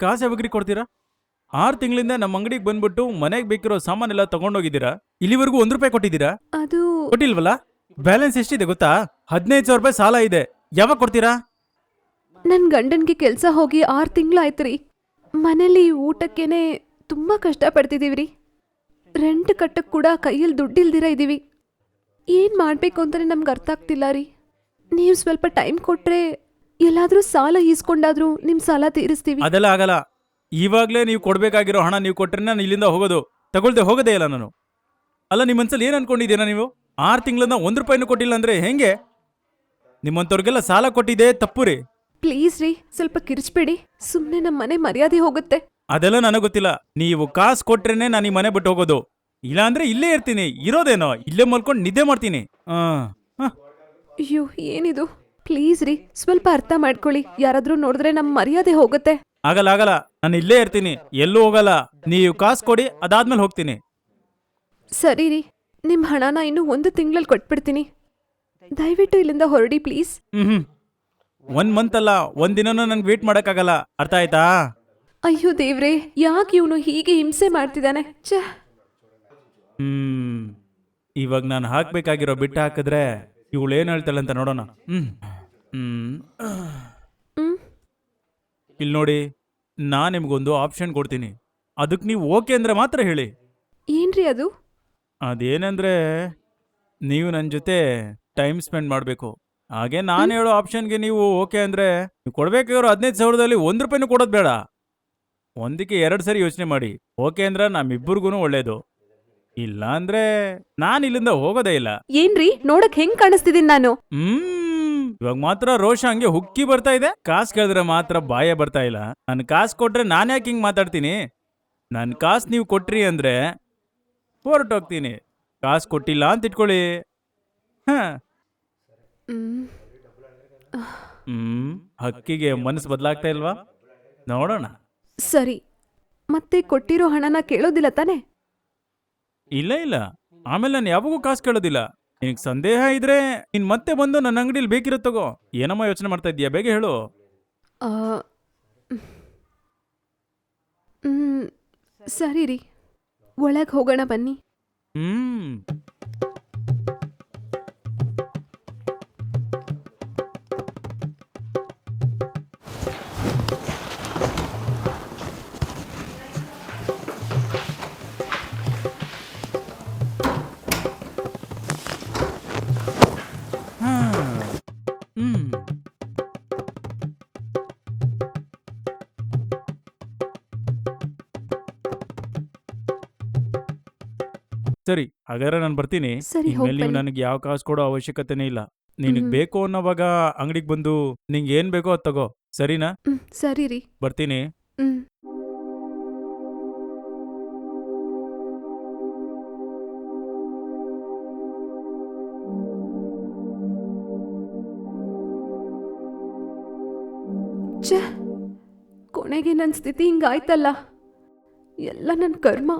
ಕಾಸು ಯಾವಾಗ್ರಿ ಕೊಡ್ತೀರಾ? ಆರು ತಿಂಗಳಿಂದ ನಮ್ಮ ಅಂಗಡಿಗೆ ಬಂದ್ಬಿಟ್ಟು ಮನೆಗೆ ಬೇಕಿರೋ ಸಾಮಾನೆಲ್ಲ ತಗೊಂಡೋಗಿದ್ದೀರಾ? ಇಲ್ಲಿವರೆಗೂ ಒಂದ್ ರೂಪಾಯಿ ಕೊಟ್ಟಿದ್ದೀರಾ? ಅದು ಕೊಟ್ಟಿಲ್ವಲ್ಲ? ಬ್ಯಾಲೆನ್ಸ್ ಎಷ್ಟಿದೆ ಗೊತ್ತಾ? ಹದಿನೈದು ಸಾವಿರ ರೂಪಾಯಿ ಸಾಲ ಇದೆ. ಯಾವಾಗ ಕೊಡ್ತೀರಾ? ನನ್ನ ಗಂಡನ್ಗೆ ಕೆಲಸ ಹೋಗಿ ಆರು ತಿಂಗಳಾಯ್ತು ರೀ ಮನೇಲಿ ಊಟಕ್ಕೇನೆ ತುಂಬ ಕಷ್ಟಪಡ್ತಿದ್ದೀವಿ ರೀ ರೆಂಟ್ ಕಟ್ಟಕ್ಕೆ ಕೂಡ ಕೈಯಲ್ಲಿ ದುಡ್ಡಿಲ್ದಿರ ಇದ್ದೀವಿ ಏನು ಮಾಡಬೇಕು ಅಂತಲೇ ನಮ್ಗೆ ಅರ್ಥ ಆಗ್ತಿಲ್ಲ ರೀ ನೀವು ಸ್ವಲ್ಪ ಟೈಮ್ ಕೊಟ್ಟರೆ ಎಲ್ಲಾದರೂ ಸಾಲ ಈಸ್ಕೊಂಡಾದ್ರೂ ನಿಮ್ಮ ಸಾಲ ತೀರಿಸ್ತೀವಿ. ಅದೆಲ್ಲ ಆಗಲ್ಲ. ಇವಾಗ್ಲೇ ನೀವು ಕೊಡ್ಬೇಕಾಗಿರೋ ಹಣ ನೀವು ಕೊಟ್ರೆ ನಾನು ಇಲ್ಲಿಂದ ಹೋಗೋದು. ತಗೊಳ್ದೆ ಹೋಗೋದೇ ಇಲ್ಲ ನಾನು. ಅಲ್ಲ ನಿಮ್ಮ ಮನ್ಸಲ್ಲಿ ಏನ್ ಅನ್ಕೊಂಡಿದ್ದೀರಾ ನೀವು? ಆರು ತಿಂಗಳನ್ನ ಒಂದು ರೂಪಾಯಿನೂ ಕೊಟ್ಟಿಲ್ಲ ಅಂದ್ರೆ ಹೆಂಗೆ? ನಿಮ್ಮಂಥವ್ರಿಗೆಲ್ಲ ಸಾಲ ಕೊಟ್ಟಿದೆ ತಪ್ಪು ರೀ. ಪ್ಲೀಸ್ ರೀ ಸ್ವಲ್ಪ ಕಿರಿಚ್ಬೇಡಿ. ಸುಮ್ಮನೆ ನಮ್ಮ ಮನೆ ಮರ್ಯಾದೆ ಹೋಗುತ್ತೆ. ಅದೆಲ್ಲ ನನಗೆ ಗೊತ್ತಿಲ್ಲ. ನೀವು ಕಾಸು ಕೊಟ್ರೇನೆ ನಾನು ಈ ಮನೆ ಬಿಟ್ಟು ಹೋಗೋದು. ಇಲ್ಲ ಅಂದ್ರೆ ಇಲ್ಲೇ ಇರ್ತೀನಿ. ಇರೋದೇನೋ? ಇಲ್ಲೇ ಮಲ್ಕೊಂಡು ನಿದ್ದೆ ಮಾಡ್ತೀನಿ. ಆ, ಹ. ಅಯ್ಯೋ ಏನಿದು? ಪ್ಲೀಸ್ ರೀ ಸ್ವಲ್ಪ ಅರ್ಥ ಮಾಡ್ಕೊಳ್ಳಿ. ಯಾರಾದರೂ ನೋಡಿದ್ರೆ ನಮ್ ಮರ್ಯಾದೆ ಹೋಗುತ್ತೆ. ಆಗಲ್ಲ ಆಗಲ್ಲ. ನಾನು ಇಲ್ಲೇ ಇರ್ತೀನಿ. ಎಲ್ಲೂ ಹೋಗಲ್ಲ. ನೀವು ಕಾಸು ಕೊಡಿ ಅದಾದ್ಮೇಲೆ ಹೋಗ್ತೀನಿ. ಸರಿ ರೀ. ನಿಮ್ಮ ಹಣನ ಇನ್ನು ಒಂದು ತಿಂಗಳಲ್ಲಿ ಕೊಟ್ಬಿಡ್ತೀನಿ. ದಯವಿಟ್ಟು ಇಲ್ಲಿಂದ ಹೊರಡಿ ಪ್ಲೀಸ್. ಹ್ಮ್ ಹ್ಮ್. ಒಂದ್ ಮಂತ್ ಅಲ್ಲ ಒಂದ್ ದಿನನೂ ನಂಗೆ ವೇಟ್ ಮಾಡಕ್ಕಾಗಲ್ಲ. ಅರ್ಥ ಆಯ್ತಾ? ಅಯ್ಯೋ ದೇವ್ರೆ ಯಾಕೆ ಇವನು ಹೀಗೆ ಹಿಂಸೆ ಮಾಡ್ತಿದ್ದಾನೆ? ಛೇ. ಹ್ಮ್. ಇವಾಗ ನಾನು ಹಾಕ್ಬೇಕಾಗಿರೋ ಬಿಟ್ಟು ಹಾಕಿದ್ರೆ ಇವಳು ಏನ್ ಹೇಳ್ತಾಳೆ ಅಂತ ನೋಡೋಣ. ಹ್ಮ್. ಹ್ಮ್. ಹ್ಮ್ ಇಲ್ಲಿ ನೋಡಿ ನಾನು ನಿಮ್ಗೊಂದು ಆಪ್ಷನ್ ಕೊಡ್ತೀನಿ. ಅದಕ್ಕೆ ನೀವು ಓಕೆ ಅಂದ್ರೆ ಮಾತ್ರ ಹೇಳಿ. ಏನ್ರಿ ಅದು? ಅದೇನಂದ್ರೆ ನೀವು ನನ್ನ ಜೊತೆ ಟೈಮ್ ಸ್ಪೆಂಡ್ ಮಾಡಬೇಕು. ಹಾಗೆ ನಾನು ಹೇಳೋ ಆಪ್ಷನ್ಗೆ ನೀವು ಓಕೆ ಅಂದರೆ ನೀವು ಕೊಡಬೇಕಾಗಿರೋ ಹದಿನೈದು ಸಾವಿರದಲ್ಲಿ ಒಂದು ರೂಪಾಯಿನೂ ಕೊಡೋದು ಬೇಡ. ಒಂದಕ್ಕೆ ಎರಡು ಸರಿ ಯೋಚನೆ ಮಾಡಿ. ಓಕೆ ಅಂದ್ರೆ ನಮ್ಮಿಬ್ಬರಿಗೂ ಒಳ್ಳೇದು. ಇಲ್ಲ ಅಂದ್ರೆ ನಾನು ಇಲ್ಲಿಂದ ಹೋಗೋದೇ ಇಲ್ಲ. ಏನ್ರಿ? ನೋಡಕ್ ಹೆಂಗ್ ಕಾಣಿಸ್ತಿದೀನಿ ನಾನು? ಹ್ಮ್. ಇವಾಗ ಮಾತ್ರ ರೋಷ ಹಂಗೆ ಹುಕ್ಕಿ ಬರ್ತಾ ಇದೆ. ಕಾಸು ಕೇಳಿದ್ರೆ ಮಾತ್ರ ಬಾಯ ಬರ್ತಾ ಇಲ್ಲ. ನನ್ ಕಾಸು ಕೊಟ್ರೆ ನಾನ್ ಯಾಕೆ ಹಿಂಗ್ ಮಾತಾಡ್ತೀನಿ? ನನ್ ಕಾಸು ನೀವು ಕೊಟ್ರಿ ಅಂದ್ರೆ ಹೊರಟೋಗ್ತೀನಿ ಕಾಸು ಕೊಟ್ಟಿಲ್ಲ ಅಂತ ಇಟ್ಕೊಳ್ಳಿ. ಹ. ಹ್ಮ್. ಹ್ಮ್. ಹಕ್ಕಿಗೆ ಮನಸ್ಸು ಬದಲಾಗ್ತಾ ಇಲ್ವಾ? ನೋಡೋಣ. ಸರಿ. ಮತ್ತೆ ಕೊಟ್ಟಿರೋ ಹಣನ ಕೇಳೋದಿಲ್ಲ ತಾನೆ? ಇಲ್ಲ ಇಲ್ಲ. ಆಮೇಲೆ ನಾನು ಯಾವಾಗೂ ಕಾಸು ಕೇಳೋದಿಲ್ಲ. ನಿನಗೆ ಸಂದೇಹ ಇದ್ರೆ ನೀನ್ ಮತ್ತೆ ಬಂದು ನನ್ನ ಅಂಗಡಿಲಿ ಬೇಕಿರೋ ತಗೋ. ಏನಮ್ಮ ಯೋಚನೆ ಮಾಡ್ತಾ ಇದೀಯಾ ಬೇಗ ಹೇಳು. ಆ, ಸರಿ ರೀ. ಒಳಗೆ ಹೋಗೋಣ ಬನ್ನಿ. ಹ್ಮ್. ಸರಿ ಹಾಗಾದ್ರೆ ನಾನು ಬರ್ತೀನಿ. ಸರಿ, ಇನ್ಮೇಲೆ ನೀವು ನನಗೆ ಯಾವ ಕಾಸು ಕೊಡೋ ಅವಶ್ಯಕತೆನೇ ಇಲ್ಲ. ನಿನಗೆ. ಬೇಕು ಅನ್ನೋವಾಗ ಅಂಗಡಿಗೆ ಬಂದು ನಿಂಗೆ ಏನ್ ಬೇಕೋ ಅದು ತಗೋ. ಸರಿನಾ? ಹ್ಮ್ ಸರಿ ರೀ. ಬರ್ತೀನಿ. ಹ್ಮ್. ಛೇ ಕೊನೆಗೆ ನನ್ನ ಸ್ಥಿತಿ ಹಿಂಗಾಯ್ತಲ್ಲ. ಎಲ್ಲ ನನ್ನ ಕರ್ಮ.